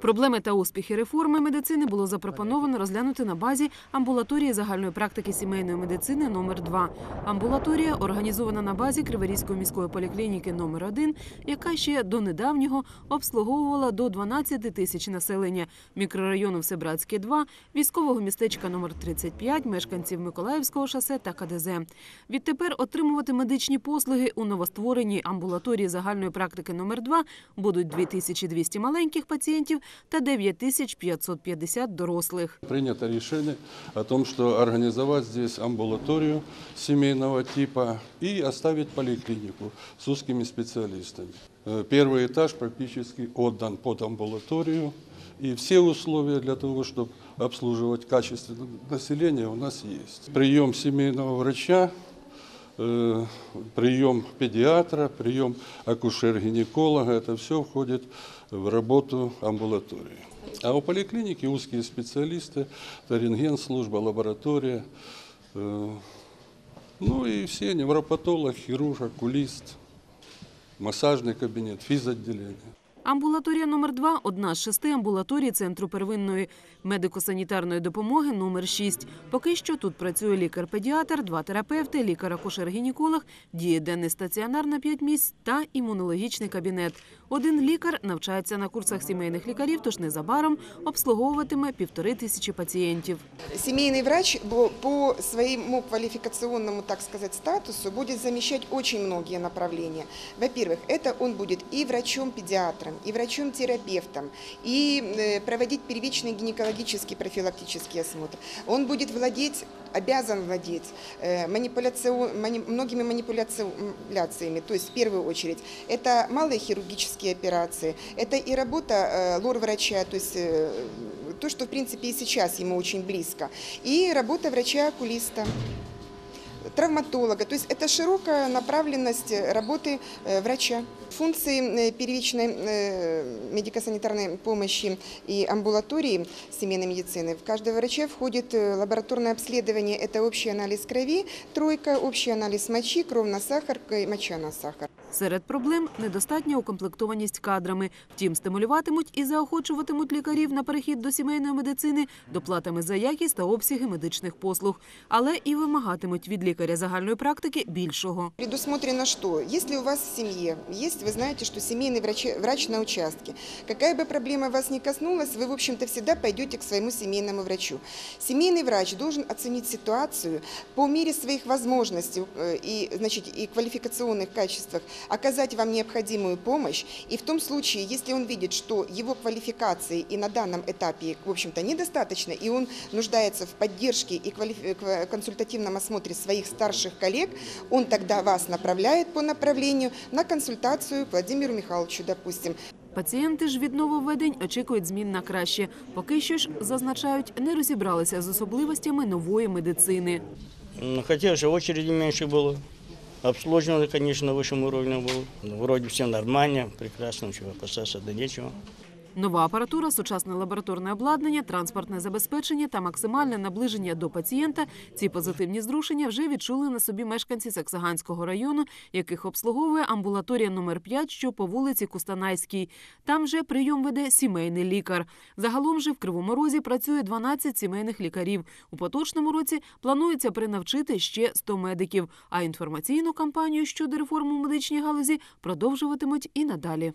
Проблеми та успіхи реформи медицини було запропоновано розглянути на базі амбулаторії загальної практики сімейної медицини номер 2 Амбулаторія організована на базі Криворізької міської поліклініки номер 1 яка ще до недавнього обслуговувала до 12 тисяч населення. Мікрорайону Всебратське 2, військового містечка номер 35, мешканців Миколаївського шосе та КДЗ. Відтепер отримувати медичні послуги у новоствореній амбулаторії загальної практики номер 2 будуть 2200 маленьких пацієнтів та 9550 дорослих. Принято решение о том, что организовать здесь амбулаторию семейного типа и оставить поликлинику с узкими специалистами. Э, Первый этаж практически отдан под амбулаторию. И все условия для того, чтобы обслуживать качественное население у нас есть. Прием семейного врача, э, прием педиатра, прием акушер-гинеколога, это все входит в работу амбулатории. А у поликлиники узкие специалисты, это рентген-служба, лаборатория, э, ну и все, невропатолог, хирург, окулист, массажный кабинет, физотделение. Амбулаторія номер 2 одна з шести амбулаторій Центру первинної медико-санітарної допомоги номер 6 Поки що тут працює лікар-педіатр, два терапевти, лікар-акушер-гінеколог, діє денний стаціонар на 5 місць та імунологічний кабінет. Один лікар навчається на курсах сімейних лікарів, тож незабаром обслуговуватиме півтори тисячі пацієнтів. Семейный врач бо- по своему квалификационному, так сказать, статусу будет замещать очень многие направления. Во-первых, это он будет и Врачом-педиатром, и врачом-терапевтом, и э, проводить первичный гинекологический профилактический осмотр. Он будет владеть, обязан владеть э, манипуляцион- мани- многими манипуляциями. То есть, в первую очередь, это малые хирургические операции, это и работа э, лор-врача, то есть то, что, в принципе, и сейчас ему очень близко, и работа врача-окулиста травматолога. То есть это широкая направленность работы э, врача. Функции э, первичной э, медико-санитарной помощи и амбулатории семейной медицины. В каждого врача входит э, лабораторное обследование. Это общий анализ крови, тройка, общий анализ мочи, кровь на сахар, к- моча на сахар. Серед проблем недостатня укомплектованість кадрами. Втім, стимулюватимуть і заохочуватимуть лікарів на перехід до сімейної медицини доплатами за якість та обсяги медичних послуг, але і вимагатимуть від лікаря загальної практики більшого. Предусмотрено что? Если у вас в семье есть, вы знаете, что семейный врач, врач на участке, какая бы проблема вас ни коснулась, вы, в общем-то, всегда пойдете к своему семейному врачу. Семейный врач должен оценить ситуацию по мере своих возможностей э, и, значит, и квалификационных качествах, оказать вам необходимую помощь. И в том случае, если он видит, что его квалификации и на данном этапе, в общем-то, недостаточно, и он нуждается в поддержке и квалифи- ква- консультативном осмотре своих старших коллег, он тогда вас направляет по направлению на консультацию к Владимиру Михайловичу, допустим. Пацієнти ж від нововведень очікують змін на краще. Поки що ж зазначають, не розібралися з особливостями нової медицини. Ну, Хотелось, чтобы очереди меньше было. Обслуживание, конечно, на высшем уровне было. Ну, Вроде все нормально, прекрасно, чего опасаться, да нечего. Нова апаратура, сучасне лабораторне обладнання, транспортне забезпечення та максимальне наближення до пацієнта. Ці позитивні зрушення вже відчули на собі мешканці Саксаганського району, яких обслуговує амбулаторія номер 5, що по вулиці Кустанайській. Там же прийом веде сімейний лікар. Загалом же в Кривому Розі працює 12 сімейних лікарів. У поточному році планується принавчити ще 100 медиків. А інформаційну кампанію щодо реформи медичній галузі продовжуватимуть і надалі.